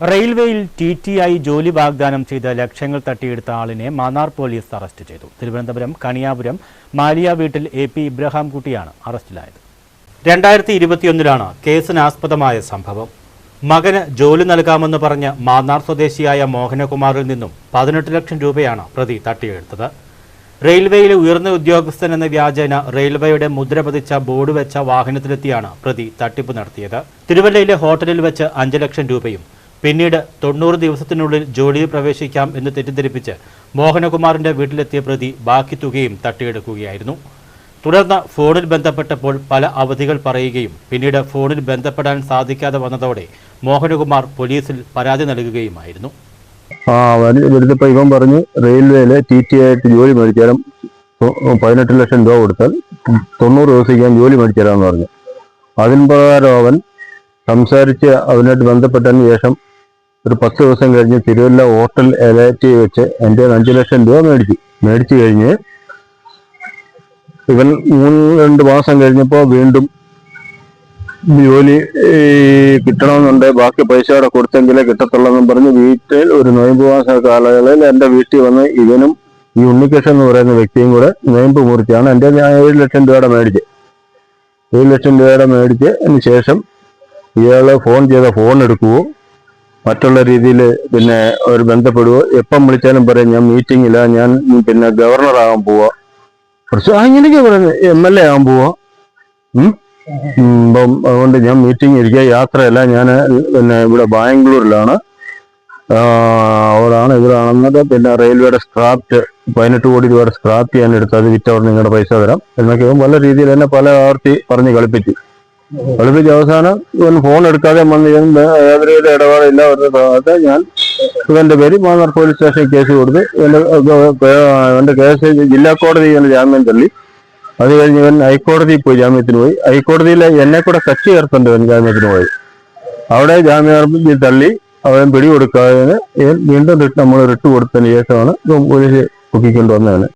റെയിൽവേയിൽ T T ആയി ജോലി വാഗ്ദാനം ചെയ്ത ലക്ഷങ്ങൾ തട്ടിയെടുത്ത ആളിനെ മാന്നാർ പോലീസ് അറസ്റ്റ് ചെയ്തു. തിരുവനന്തപുരം കണിയാപുരം മാലിയ വീട്ടിൽ എ പി ഇബ്രഹാം കുട്ടിയാണ് അറസ്റ്റിലായത്. രണ്ടായിരത്തി ഇരുപത്തിയൊന്നിലാണ് കേസിനാസ്പദമായ സംഭവം. മകന് ജോലി നൽകാമെന്ന് പറഞ്ഞ് മാന്നാർ സ്വദേശിയായ മോഹനകുമാറിൽ നിന്നും പതിനെട്ട് ലക്ഷം രൂപയാണ് പ്രതി തട്ടിയെടുത്തത്. റെയിൽവേയിലെ ഉയർന്ന ഉദ്യോഗസ്ഥൻ എന്ന വ്യാജേന റെയിൽവേയുടെ മുദ്ര പതിച്ച ബോർഡ് വെച്ച വാഹനത്തിലെത്തിയാണ് പ്രതി തട്ടിപ്പ് നടത്തിയത്. തിരുവല്ലയിലെ ഹോട്ടലിൽ വെച്ച് അഞ്ച് ലക്ഷം രൂപയും പിന്നീട് തൊണ്ണൂറ് ദിവസത്തിനുള്ളിൽ ജോലിയിൽ പ്രവേശിക്കാം എന്ന് തെറ്റിദ്ധരിപ്പിച്ച് മോഹനകുമാറിന്റെ വീട്ടിലെത്തിയ പ്രതി ബാക്കി തുകയും തട്ടിയെടുക്കുകയായിരുന്നു. തുടർന്ന് ഫോണിൽ ബന്ധപ്പെട്ടപ്പോൾ പല അവധികൾ പറയുകയും പിന്നീട് ഫോണിൽ ബന്ധപ്പെടാൻ സാധിക്കാതെ വന്നതോടെ മോഹനകുമാർ പോലീസിൽ പരാതി നൽകുകയുമായിരുന്നു. ആ ഇവൻ പറഞ്ഞു റെയിൽവേയിലെ ടി ടി ആയിട്ട് ജോലി മേടിച്ചാലും പതിനെട്ട് ലക്ഷം രൂപ കൊടുത്താൽ തൊണ്ണൂറ് ദിവസം ഞാൻ ജോലി മേടിച്ചേരാന്ന് പറഞ്ഞു. അതിന് പ്രകാരം അവൻ സംസാരിച്ച് അവനായിട്ട് ബന്ധപ്പെട്ടതിന് ശേഷം ഒരു പത്ത് ദിവസം കഴിഞ്ഞ് തിരുവല്ല ഹോട്ടൽ എലക്ട് വെച്ച് എന്റെ അഞ്ച് ലക്ഷം രൂപ മേടിച്ചു. മേടിച്ചു കഴിഞ്ഞ് ഇവൻ മൂന്ന് രണ്ട് മാസം കഴിഞ്ഞപ്പോൾ വീണ്ടും ജോലി കിട്ടണമെന്നുണ്ട് ബാക്കി പൈസ കൂടെ കൊടുത്തെങ്കിലേ കിട്ടത്തുള്ളെന്നും പറഞ്ഞ് വീട്ടിൽ ഒരു നോയമ്പ് മാസ കാലയളവിൽ എന്റെ വീട്ടിൽ വന്ന് ഇവനും ഈ ഉണ്ണികൃഷ്ണൻ എന്ന് പറയുന്ന വ്യക്തിയും കൂടെ നോയമ്പ് മുറിച്ചാണ് എന്റെ ഏഴ് ലക്ഷം രൂപയുടെ മേടിച്ച്. ഏഴ് ലക്ഷം രൂപയുടെ മേടിച്ച് ശേഷം ഇയാൾ ഫോൺ ചെയ്ത ഫോൺ എടുക്കുവോ മറ്റുള്ള രീതിയിൽ പിന്നെ ഒരു ബന്ധപ്പെടുവോ? എപ്പം വിളിച്ചാലും പറയും ഞാൻ മീറ്റിംഗില്ല ഞാൻ പിന്നെ ഗവർണർ ആകാൻ പോവാ. കുറച്ച് അങ്ങനെയൊക്കെ പറയുന്നത് എം എൽ എ ആകാൻ പോവാ. അപ്പം അതുകൊണ്ട് ഞാൻ മീറ്റിംഗ് ഇരിക്കുക. യാത്രയല്ല ഞാൻ പിന്നെ ഇവിടെ ബാംഗ്ലൂരിലാണ്. അവിടാണ് ഇവിടാണെന്നത്. പിന്നെ റെയിൽവേയുടെ സ്ക്രാപ്റ്റ് പതിനെട്ട് കോടി രൂപയുടെ സ്ക്രാപ്പ് ചെയ്യാൻ എടുത്ത് അത് വിറ്റവർ നിങ്ങളുടെ പൈസ തരാം. എന്നൊക്കെ പല രീതിയിൽ തന്നെ പല ആവർത്തി പറഞ്ഞ് കളിപ്പിച്ചു. കളിപ്പിച്ച് അവസാനം ഇവൻ ഫോൺ എടുക്കാതെ വന്ന് ഇവൻ യാതൊരു വിധ ഇടപാടില്ല. അവരുടെ ഭാഗത്ത് ഞാൻ ഇവന്റെ പേര് മാന്നാർ പോലീസ് സ്റ്റേഷനിൽ കേസ് കൊടുത്ത് ഇവന്റെ ഇവന്റെ കേസ് ജില്ലാ കോടതി ഇവന് ജാമ്യം തള്ളി. അത് കഴിഞ്ഞ് ഇവൻ ഹൈക്കോടതിയിൽ പോയി ജാമ്യത്തിന് പോയി. ഹൈക്കോടതിയിൽ എന്നെ കൂടെ കക്ഷി ചേർത്തുണ്ട് ഇവൻ ജാമ്യത്തിന് പോയി. അവിടെ ജാമ്യം തള്ളി അവൻ പിടികൊടുക്കാതെ ഇവൻ വീണ്ടും നമ്മൾ റിട്ട് കൊടുത്തതിന് ശേഷമാണ് പോലീസ് പൊക്കിക്കൊണ്ട് വന്നവന്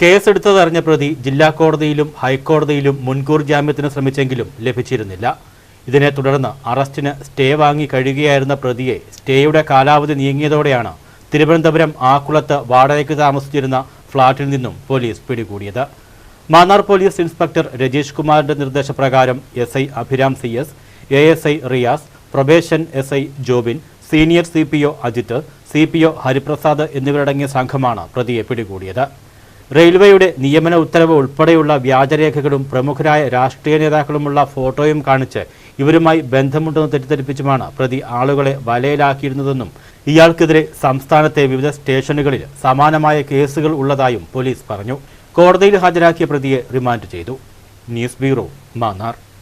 കേസെടുത്തതറിഞ്ഞ പ്രതി ജില്ലാ കോടതിയിലും ഹൈക്കോടതിയിലും മുൻകൂർ ജാമ്യത്തിന് ശ്രമിച്ചെങ്കിലും ലഭിച്ചിരുന്നില്ല. ഇതിനെ തുടർന്ന് അറസ്റ്റിന് സ്റ്റേ വാങ്ങി കഴിയുകയായിരുന്ന പ്രതിയെ സ്റ്റേയുടെ കാലാവധി നീങ്ങിയതോടെയാണ് തിരുവനന്തപുരം ആക്കുളത്ത് വാടകയ്ക്ക് താമസിച്ചിരുന്ന ഫ്ളാറ്റിൽ നിന്നും പോലീസ് പിടികൂടിയത്. മാന്നാർ പോലീസ് ഇൻസ്പെക്ടർ രജീഷ് കുമാറിന്റെ നിർദ്ദേശപ്രകാരം S I Abhiram C S A S I Riyas probation S I Jobin senior C P O Ajith C P O Hariprasad എന്നിവരടങ്ങിയ സംഘമാണ് പ്രതിയെ പിടികൂടിയത്. റെയിൽവേയുടെ നിയമന ഉത്തരവ് ഉൾപ്പെടെയുള്ള വ്യാജരേഖകളും പ്രമുഖരായ രാഷ്ട്രീയ നേതാക്കളുമുള്ള ഫോട്ടോയും കാണിച്ച് ഇവരുമായി ബന്ധമുണ്ടെന്ന് തെറ്റിദ്ധരിപ്പിച്ചുമാണ് പ്രതി ആളുകളെ വലയിലാക്കിയിരുന്നതെന്നും ഇയാൾക്കെതിരെ സംസ്ഥാനത്തെ വിവിധ സ്റ്റേഷനുകളിൽ സമാനമായ കേസുകൾ ഉള്ളതായും പോലീസ് പറഞ്ഞു. കോടതിയിൽ ഹാജരാക്കിയ പ്രതിയെ റിമാൻഡ് ചെയ്തു. News bureau Mannar.